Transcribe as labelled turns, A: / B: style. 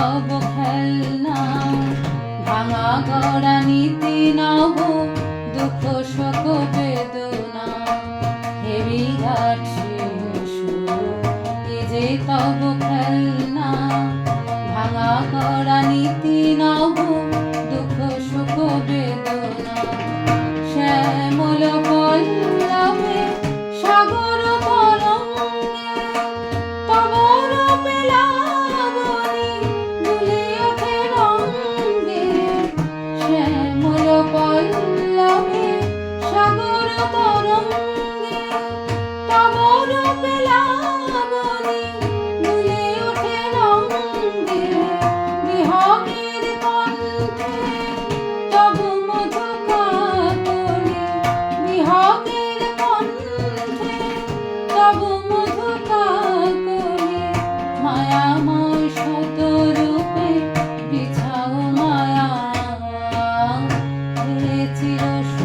A: সব খেলনা, ভাঙা গড়া নীতি নব, দুঃখ শোক বেদনা। হেবি যে তব খেলনা, ভাঙা গড়া নীতি নব Bye.